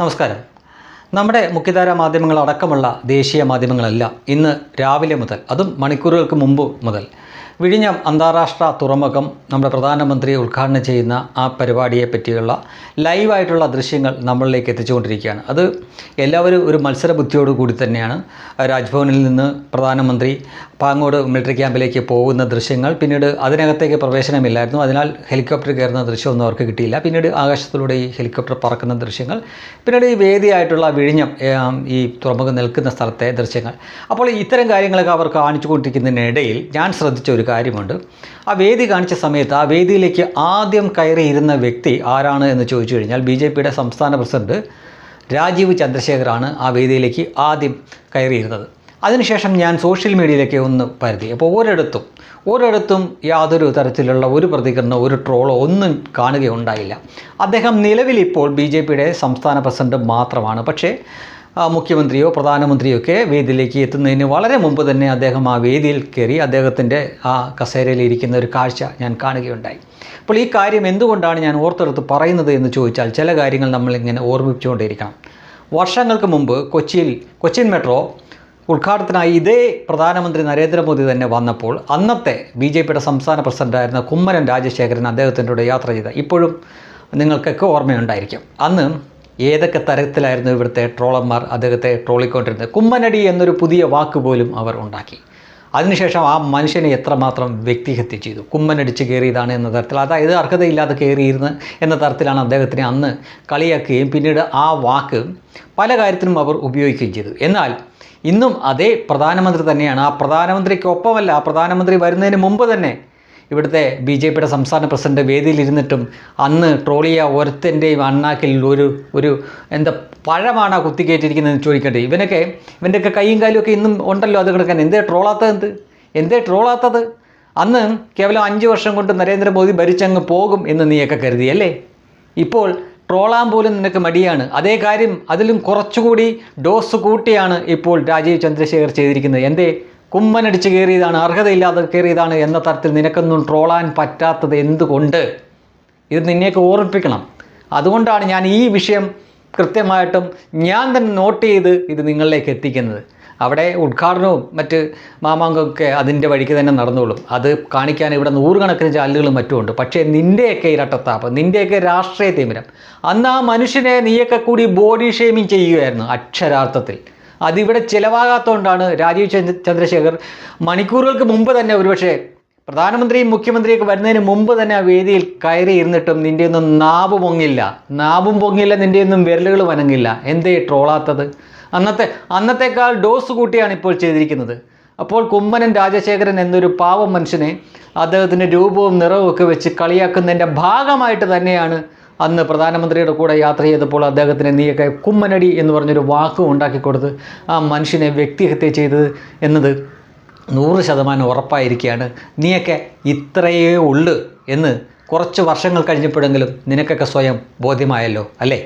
നമസ്കാരം. നമ്മുടെ മുഖ്യധാര മാധ്യമങ്ങൾ അടക്കമുള്ള ദേശീയ മാധ്യമങ്ങളെല്ലാം ഇന്ന് രാവിലെ മുതൽ അതും മണിക്കൂറുകൾക്ക് മുമ്പ് മുതൽ. വിഴിഞ്ഞം അന്താരാഷ്ട്ര തുറമുഖം നമ്മുടെ പ്രധാനമന്ത്രി ഉദ്ഘാടനം ചെയ്യുന്ന ആ പരിപാടിയെ പറ്റിയുള്ള ലൈവായിട്ടുള്ള ദൃശ്യങ്ങൾ നമ്മളിലേക്ക് എത്തിച്ചുകൊണ്ടിരിക്കുകയാണ്. അത് എല്ലാവരും ഒരു മത്സര ബുദ്ധിയോട് കൂടി തന്നെയാണ്. രാജ്ഭവനിൽ നിന്ന് പ്രധാനമന്ത്രി പാങ്ങോട് മിലിറ്ററി ക്യാമ്പിലേക്ക് പോകുന്ന ദൃശ്യങ്ങൾ പിന്നീട് അതിനകത്തേക്ക് പ്രവേശനമില്ലായിരുന്നു. അതിനാൽ ഹെലികോപ്റ്റർ കയറുന്ന ദൃശ്യമൊന്നും അവർക്ക് കിട്ടിയില്ല. പിന്നീട് ആകാശത്തിലൂടെ ഈ ഹെലികോപ്റ്റർ പറക്കുന്ന ദൃശ്യങ്ങൾ പിന്നീട് ഈ വേദിയായിട്ടുള്ള വിഴിഞ്ഞം ഈ തുറമുഖം നിൽക്കുന്ന സ്ഥലത്തെ ദൃശ്യങ്ങൾ. അപ്പോൾ ഇത്തരം കാര്യങ്ങളൊക്കെ അവർ കാണിച്ചുകൊണ്ടിരിക്കുന്നതിനിടയിൽ ഞാൻ ശ്രദ്ധിച്ച ഒരു കാര്യമുണ്ട്. ആ വേദി കാണിച്ച സമയത്ത് ആ വേദിയിലേക്ക് ആദ്യം കയറിയിരുന്ന വ്യക്തി ആരാണ് എന്ന് ചോദിച്ചു കഴിഞ്ഞാൽ ബി ജെ പിയുടെ സംസ്ഥാന പ്രസിഡന്റ് രാജീവ് ചന്ദ്രശേഖറാണ് ആ വേദിയിലേക്ക് ആദ്യം കയറിയിരുന്നത്. അതിനുശേഷം ഞാൻ സോഷ്യൽ മീഡിയയിലേക്ക് ഒന്ന് പരതി. അപ്പോൾ ഒരിടത്തും ഒരിടത്തും യാതൊരു തരത്തിലുള്ള ഒരു പ്രതികരണമോ ഒരു ട്രോളോ ഒന്നും കാണുകയുണ്ടായില്ല. അദ്ദേഹം നിലവിൽ ഇപ്പോൾ ബി ജെ പിയുടെ സംസ്ഥാന പ്രസിഡന്റ് മാത്രമാണ്. പക്ഷേ മുഖ്യമന്ത്രിയോ പ്രധാനമന്ത്രിയോ ഒക്കെ വേദിയിലേക്ക് എത്തുന്നതിന് വളരെ മുമ്പ് തന്നെ അദ്ദേഹം ആ വേദിയിൽ കയറി അദ്ദേഹത്തിന്റെ ആ കസേരയിൽ ഇരിക്കുന്ന ഒരു കാഴ്ച ഞാൻ കാണുകയുണ്ടായി. അപ്പോൾ ഈ കാര്യം എന്തുകൊണ്ടാണ് ഞാൻ ഓർത്തെടുത്ത് പറയുന്നത് എന്ന് ചോദിച്ചാൽ ചില കാര്യങ്ങൾ നമ്മളിങ്ങനെ ഓർമ്മിപ്പിച്ചുകൊണ്ടിരിക്കണം വർഷങ്ങൾക്ക് മുമ്പ് കൊച്ചിയിൽ കൊച്ചിൻ മെട്രോ ഉദ്ഘാടനത്തിനായി ഇതേ പ്രധാനമന്ത്രി നരേന്ദ്രമോദി തന്നെ വന്നപ്പോൾ അന്നത്തെ ബി ജെ പിയുടെ സംസ്ഥാന പ്രസിഡന്റായിരുന്ന കുമ്മനം രാജശേഖരൻ അദ്ദേഹത്തിന്റെ യാത്ര ചെയ്ത. ഇപ്പോഴും നിങ്ങൾക്കൊക്കെ ഓർമ്മയുണ്ടായിരിക്കും. അന്ന് ഏതൊക്കെ തരത്തിലായിരുന്നു ഇവിടുത്തെ ട്രോളന്മാർ അദ്ദേഹത്തെ ട്രോളിക്കൊണ്ടിരുന്നത്? കുമ്മനടി എന്നൊരു പുതിയ വാക്ക് പോലും അവർ ഉണ്ടാക്കി. അതിനുശേഷം ആ മനുഷ്യനെ എത്രമാത്രം വ്യക്തിഹത്യ ചെയ്തു? കുമ്മനടിച്ച് കയറിയതാണ് എന്ന തരത്തിൽ. അതായത് അർഹതയില്ലാതെ കയറിയിരുന്ന് എന്ന തരത്തിലാണ് അദ്ദേഹത്തിനെ അന്ന് കളിയാക്കുകയും പിന്നീട് ആ വാക്ക് പല കാര്യത്തിനും അവർ ഉപയോഗിക്കുകയും ചെയ്തു. എന്നാൽ ഇന്നും അതേ പ്രധാനമന്ത്രി തന്നെയാണ്. ആ പ്രധാനമന്ത്രിക്കൊപ്പമല്ല ആ പ്രധാനമന്ത്രി വരുന്നതിന് മുമ്പ് തന്നെ ഇവിടുത്തെ ബി ജെ പിയുടെ സംസ്ഥാന പ്രസിഡന്റ് വേദിയിലിരുന്നിട്ടും അന്ന് ട്രോളിയ ഒരുത്തന്റെയും അണ്ണാക്കിൽ ഒരു ഒരു എന്താ പഴമാണ് ആ കുത്തിക്കയറ്റിയിരിക്കുന്നതെന്ന് ചോദിക്കേണ്ടത് ഇവനൊക്കെ ഇവന്റെയൊക്കെ കൈയും കാലും ഒക്കെ ഇന്നും ഉണ്ടല്ലോ അത് കിടക്കാൻ. എന്തേ ട്രോളാത്തത് എന്ത്? എന്തേ ട്രോളാത്തത്? അന്ന് കേവലം അഞ്ച് വർഷം കൊണ്ട് നരേന്ദ്രമോദി ഭരിച്ചങ്ങ് പോകും എന്ന് നീയൊക്കെ കരുതി അല്ലേ? ഇപ്പോൾ ട്രോളാൻ പോലും നിനക്ക് മടിയാണ്. അതേ കാര്യം അതിലും കുറച്ചുകൂടി ഡോസ് കൂട്ടിയാണ് ഇപ്പോൾ രാജീവ് ചന്ദ്രശേഖർ ചെയ്തിരിക്കുന്നത്. എന്തേ? കുമ്മനടിച്ച് കയറിയതാണ് അർഹതയില്ലാതെ കയറിയതാണ് എന്ന തരത്തിൽ നിനക്കൊന്നും ട്രോളാൻ പറ്റാത്തത് എന്തുകൊണ്ട്? ഇത് നിന്നെയൊക്കെ ഓർമ്മിപ്പിക്കണം. അതുകൊണ്ടാണ് ഞാൻ ഈ വിഷയം കൃത്യമായിട്ടും ഞാൻ തന്നെ നോട്ട് ചെയ്ത് ഇത് നിങ്ങളിലേക്ക് എത്തിക്കുന്നത്. അവിടെ ഉദ്ഘാടനവും മറ്റ് മാമാങ്കമൊക്കെ അതിന്റെ വഴിക്ക് തന്നെ നടന്നോളും. അത് കാണിക്കാൻ ഇവിടെ നൂറുകണക്കിന് ചാനലുകളും മറ്റുമുണ്ട്. പക്ഷേ നിന്റെയൊക്കെ ഇരട്ടത്താപ്പ് നിന്റെയൊക്കെ രാഷ്ട്രീയ തീമരം. അന്ന് ആ മനുഷ്യനെ നീയൊക്കെ കൂടി ബോഡി ഷെയ്മിങ് ചെയ്യുകയായിരുന്നു അക്ഷരാർത്ഥത്തിൽ. അതിവിടെ ചിലവാകാത്തതുകൊണ്ടാണ് രാജീവ് ചന്ദ്രശേഖർ മണിക്കൂറുകൾക്ക് മുമ്പ് തന്നെ ഒരുപക്ഷെ പ്രധാനമന്ത്രിയും മുഖ്യമന്ത്രിയൊക്കെ വരുന്നതിന് മുമ്പ് തന്നെ ആ വേദിയിൽ കയറി ഇരുന്നിട്ടും നിന്റെ ഒന്നും നാവ് പൊങ്ങില്ല. നാവും പൊങ്ങില്ല നിന്റെ ഒന്നും വിരലുകൾ വനങ്ങില്ല എന്തേ ട്രോളാത്തത്? അന്നത്തെ അന്നത്തേക്കാൾ ഡോസ് കൂട്ടിയാണ് ഇപ്പോൾ ചെയ്തിരിക്കുന്നത്. അപ്പോൾ കുമ്മനൻ രാജശേഖരൻ എന്നൊരു പാവം മനുഷ്യനെ അദ്ദേഹത്തിന്റെ രൂപവും നിറവും ഒക്കെ വെച്ച് കളിയാക്കുന്നതിന്റെ ഭാഗമായിട്ട് തന്നെയാണ് അന്ന് പ്രധാനമന്ത്രിയുടെ കൂടെ യാത്ര ചെയ്തപ്പോൾ അദ്ദേഹത്തിന് നീയൊക്കെ കുമ്മനടി എന്ന് പറഞ്ഞൊരു വാക്കും ഉണ്ടാക്കി കൊടുത്ത് ആ മനുഷ്യനെ വ്യക്തിഹത്യ ചെയ്തത് എന്നത് നൂറ് ശതമാനം ഉറപ്പായിരിക്കുകയാണ്. നീയൊക്കെ ഇത്രയേ ഉള്ളു എന്ന് കുറച്ച് വർഷങ്ങൾ കഴിഞ്ഞപ്പോഴെങ്കിലും നിനക്കൊക്കെ സ്വയം ബോധ്യമായല്ലോ അല്ലേ?